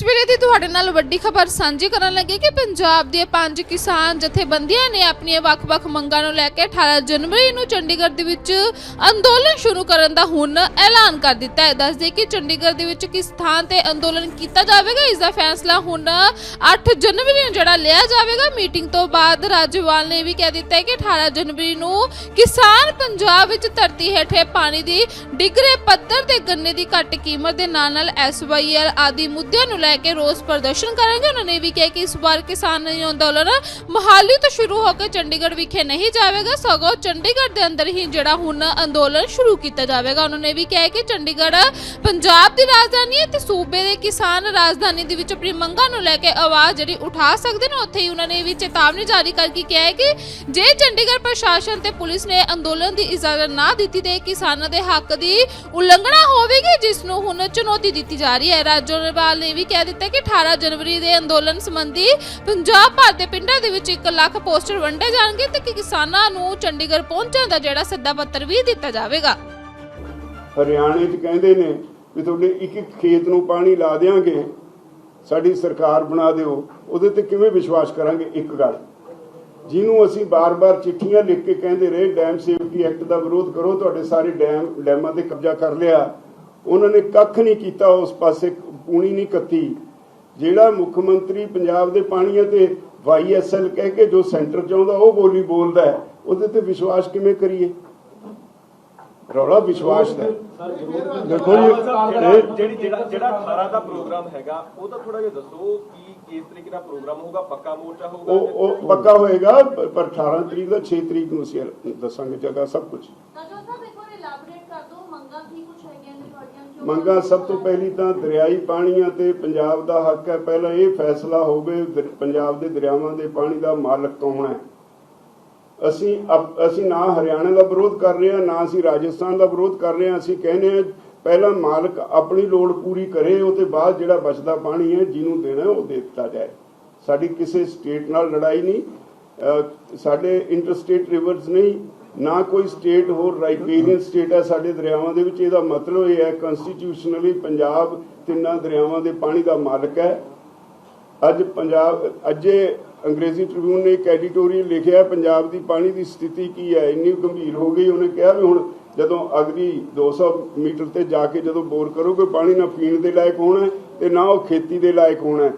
ਇਸ ਵੇਲੇ ਦੀ ਤੁਹਾਡੇ ਨਾਲ ਵੱਡੀ ਖਬਰ ਸਾਂਝੀ ਕਰਨ ਲੱਗੇ ਕਿ ਪੰਜਾਬ ਦੇ ਪੰਜ ਕਿਸਾਨ ਜਥੇਬੰਦੀਆਂ ਨੇ ਆਪਣੀਆਂ ਵੱਖ-ਵੱਖ ਮੰਗਾਂ ਨੂੰ ਲੈ ਕੇ 18 ਜਨਵਰੀ ਨੂੰ ਚੰਡੀਗੜ੍ਹ ਦੇ ਵਿੱਚ ਅੰਦੋਲਨ ਸ਼ੁਰੂ ਕਰਨ ਦਾ ਹੁਣ ਐਲਾਨ ਕਰ ਦਿੱਤਾ ਹੈ। ਦੱਸਦੇ ਕਿ ਚੰਡੀਗੜ੍ਹ ਦੇ ਵਿੱਚ ਕਿਸ ਥਾਂ ਤੇ ਅੰਦੋਲਨ ਕੀਤਾ ਜਾਵੇਗਾ, ਇਸ ਦਾ ਫੈਸਲਾ ਹੁਣ 8 ਜਨਵਰੀ ਨੂੰ ਜਿਹੜਾ ਲਿਆ ਜਾਵੇਗਾ। ਮੀਟਿੰਗ ਤੋਂ ਬਾਅਦ ਰਾਜਵਾਲ ਨੇ ਵੀ ਕਹਿ ਦਿੱਤਾ ਹੈ ਕਿ 18 ਜਨਵਰੀ ਨੂੰ ਕਿਸਾਨ ਪੰਜਾਬ ਵਿੱਚ ਧਰਤੀ ਹੇਠੇ ਪਾਣੀ ਦੀ ਡਿਗਰੇ ਪੱਧਰ ਤੇ ਗੰਨੇ ਦੀ ਘੱਟ ਕੀਮਤ ਦੇ ਨਾਲ ਨਾਲ ਐਸਵਾਈਐਲ ਆਦਿ ਮੁੱਦਿਆਂ ਨੂੰ ਲੈ ਕੇ ਰੋਸ ਪ੍ਰਦਰਸ਼ਨ ਕਰਨਗੇ ਉਹਨਾਂ ਨੇ ਵੀ ਕਿਹਾ ਕਿ ਇਸ ਵਾਰ ਕਿਸਾਨ ਅੰਦੋਲਨ ਮੋਹਾਲੀ ਤੋਂ ਸ਼ੁਰੂ ਹੋ ਕੇ ਚੰਡੀਗੜ੍ਹ ਵਿਖੇ ਨਹੀਂ ਜਾਵੇਗਾ। ਸਗੋਂ ਚੰਡੀਗੜ੍ਹ ਦੇ ਅੰਦਰ ਹੀ ਜਿਹੜਾ ਹੁਣ ਅੰਦੋਲਨ ਸ਼ੁਰੂ ਕੀਤਾ ਜਾਵੇਗਾ। ਉਹਨਾਂ ਨੇ ਵੀ ਕਿਹਾ ਕਿ ਚੰਡੀਗੜ੍ਹ ਪੰਜਾਬ ਦੀ ਰਾਜਧਾਨੀ ਹੈ ਤੇ ਸੂਬੇ ਦੇ ਕਿਸਾਨ ਰਾਜਧਾਨੀ ਦੇ ਵਿੱਚ ਆਪਣੀ ਮੰਗਾਂ ਨੂੰ ਲੈ ਕੇ ਆਵਾਜ਼ ਜਿਹੜੀ ਉਠਾ ਸਕਦੇ ਨੇ, ਉੱਥੇ ਹੀ ਉਹਨਾਂ ਨੇ ਵੀ ਚੇਤਾਵਨੀ ਜਾਰੀ ਕਰਕੇ ਕਿਹਾ ਹੈ ਕਿ ਜੇ ਚੰਡੀਗੜ੍ਹ ਪ੍ਰਸ਼ਾਸਨ ਤੇ ਪੁਲਿਸ ਨੇ ਅੰਦੋਲਨ ਦੀ ਇਜਾਜ਼ਤ ਨਾ ਦਿੱਤੀ ਤੇ ਕਿਸਾਨਾਂ ਦੇ ਹੱਕ ਦੀ ਉਲੰਘਣਾ ਹੋਵੇਗੀ, ਜਿਸ ਨੂੰ ਹੁਣ ਚੁਣੌਤੀ ਦਿੱਤੀ ਜਾ ਰਹੀ ਹੈ। ਰਾਜੋਨਵਾਲ ਨੇ ਵੀ ਕਹਿ ਦਿੱਤਾ ਕਿ 18 ਜਨਵਰੀ ਦੇ ਅੰਦੋਲਨ ਸੰਬੰਧੀ ਪੰਜਾਬ ਭਰ ਦੇ ਪਿੰਡਾਂ ਦੇ ਵਿੱਚ 1 ਲੱਖ ਪੋਸਟਰ ਵੰਡੇ ਜਾਣਗੇ ਤੇ ਕਿ ਕਿਸਾਨਾਂ ਨੂੰ ਚੰਡੀਗੜ੍ਹ ਪਹੁੰਚਣ ਦਾ ਜਿਹੜਾ ਸੱਦਾ ਪੱਤਰ ਵੀ ਦਿੱਤਾ ਜਾਵੇਗਾ। ਹਰਿਆਣੇ 'ਚ ਕਹਿੰਦੇ ਨੇ ਵੀ ਤੁਹਾਡੇ ਇੱਕ ਇੱਕ ਖੇਤ ਨੂੰ ਪਾਣੀ ਲਾ ਦੇਾਂਗੇ ਸਾਡੀ ਸਰਕਾਰ ਬਣਾ ਦਿਓ, ਉਹਦੇ ਤੇ ਕਿਵੇਂ ਵਿਸ਼ਵਾਸ ਕਰਾਂਗੇ? ਇੱਕ ਗੱਲ, ਜਿਹਨੂੰ ਅਸੀਂ ਬਾਰ-ਬਾਰ ਚਿੱਠੀਆਂ ਲਿਖ ਕੇ ਕਹਿੰਦੇ ਰਹੇ, ਡੈਮ ਸੇਫਟੀ ਐਕਟ ਦਾ ਵਿਰੋਧ ਕਰੋ, ਤੁਹਾਡੇ ਸਾਰੇ ਡੈਮ, ਡੈਮਾਂ ਤੇ ਕਬਜ਼ਾ ਕਰ ਲਿਆ। ਉਹਨਾਂ ਨੇ ਕੱਖ ਨਹੀਂ ਕੀਤਾ ਉਸ ਪਾਸੇ ਪੂਣੀ ਨਹੀਂ ਕੱਤੀ। ਜਿਹੜਾ ਮੁੱਖ ਮੰਤਰੀ ਪੰਜਾਬ ਦੇ ਪਾਣੀਆਂ ਤੇ ਵਾਈਐਸਐਲ ਕਹਿ ਕੇ ਜੋ ਸੈਂਟਰ ਚਾਹੁੰਦਾ ਉਹ ਬੋਲੀ ਬੋਲਦਾ ਹੈ, ਉਹਦੇ ਤੇ ਵਿਸ਼ਵਾਸ ਕਿਵੇਂ ਕਰੀਏ? ਰੌਲਾ ਵਿਸ਼ਵਾਸ ਦਾ। ਦੇਖੋ ਜੀ ਜਿਹੜੀ ਜਿਹੜਾ ਜਿਹੜਾ 18 ਦਾ ਪ੍ਰੋਗਰਾਮ ਹੈਗਾ ਉਹ ਤਾਂ ਥੋੜਾ ਜਿਹਾ ਦੱਸੋ ਕਿ ਕਿਸ ਤਰੀਕੇ ਦਾ ਪ੍ਰੋਗਰਾਮ ਹੋਊਗਾ ਪੱਕਾ ਮੋਰਚਾ ਹੋਊਗਾ ਉਹ ਉਹ ਪੱਕਾ ਹੋਏਗਾ ਪਰ ਪਰ 18 ਤਰੀਕ ਦਾ 6 ਤਰੀਕ ਨੂੰ ਅਸੀਂ ਦੱਸਾਂਗੇ ਜਗ੍ਹਾ ਸਭ ਕੁਝ ਕਾਜਲ ਸਾਹਿਬ ਇੱਕ ਵਾਰ ਇਲਾਬੋਰੇਟ ਕਰ ਦਿਓ ਮੰਗਾਂ ਕੀ ਕੁਝ ਹੈਗੀਆਂ ਨੇ ਤੁਹਾਡੀਆਂ ਕਿਉਂ ਮੰਗਾਂ ਸਭ ਤੋਂ ਪਹਿਲੀ ਤਾਂ ਦਰਿਆਈ ਪਾਣੀਆਂ ਤੇ ਪੰਜਾਬ ਦਾ ਹੱਕ ਹੈ। ਪਹਿਲਾਂ ਇਹ ਫੈਸਲਾ ਹੋਵੇ ਪੰਜਾਬ ਦੇ ਦਰਿਆਵਾਂ ਦੇ ਪਾਣੀ ਦਾ ਮਾਲਕ ਕੌਣ ਹੈ? ਅਸੀਂ ਅਸੀਂ ਨਾ ਹਰਿਆਣਾ ਦਾ ਵਿਰੋਧ ਕਰ ਰਹੇ ਹਾਂ, ਨਾ ਅਸੀਂ ਰਾਜਸਥਾਨ ਦਾ ਵਿਰੋਧ ਕਰ ਰਹੇ ਹਾਂ। ਅਸੀਂ ਕਹਿੰਦੇ ਹਾਂ, ਪਹਿਲਾਂ ਮਾਲਕ ਆਪਣੀ ਲੋੜ ਪੂਰੀ ਕਰੇ ਉਹ ਤੇ ਬਾਅਦ ਜਿਹੜਾ ਬਚਦਾ ਪਾਣੀ ਹੈ, ਜਿਹਨੂੰ ਦੇਣਾ ਉਹ ਦੇ ਦਿੱਤਾ ਜਾਏ। ਸਾਡੀ ਕਿਸੇ ਸਟੇਟ ਨਾਲ ਲੜਾਈ ਨਹੀਂ ਸਾਡੇ ਇੰਟਰਸਟੇਟ ਰਿਵਰਸ ਨਹੀਂ ਨਾ ਕੋਈ ਸਟੇਟ ਹੋਰ ਰਾਈਪੇਰੀਅਨ ਸਟੇਟ ਹੈ ਸਾਡੇ ਦਰਿਆਵਾਂ ਦੇ ਵਿੱਚ। ਇਹਦਾ ਮਤਲਬ ਇਹ ਹੈ ਕਨਸਟੀਟਿਊਸ਼ਨਲੀ ਪੰਜਾਬ ਤਿੰਨਾਂ ਦਰਿਆਵਾਂ ਦੇ ਪਾਣੀ ਦਾ ਮਾਲਕ ਹੈ। ਅੱਜ ਪੰਜਾਬ, ਅੱਜੇ ਅੰਗਰੇਜ਼ੀ ਟ੍ਰਿਬਿਊਨ ਨੇ ਇੱਕ ਐਡੀਟੋਰੀਅਲ ਲਿਖਿਆ ਪੰਜਾਬ ਦੀ ਪਾਣੀ ਦੀ ਸਥਿਤੀ ਕੀ ਹੈ? ਇੰਨੀ ਗੰਭੀਰ ਹੋ ਗਈ, ਉਹਨੇ ਕਿਹਾ ਵੀ ਹੁਣ ਜਦੋਂ ਅਗਲੀ 200 ਮੀਟਰ ਤੇ ਜਾ ਕੇ ਜਦੋਂ ਬੋਰ ਕਰੋਗੇ, ਪਾਣੀ ਨਾ ਪੀਣ ਦੇ ਲਾਇਕ ਹੋਣਾ ਹੈ ਤੇ ਨਾ ਉਹ ਖੇਤੀ ਦੇ ਲਾਇਕ ਹੋਣਾ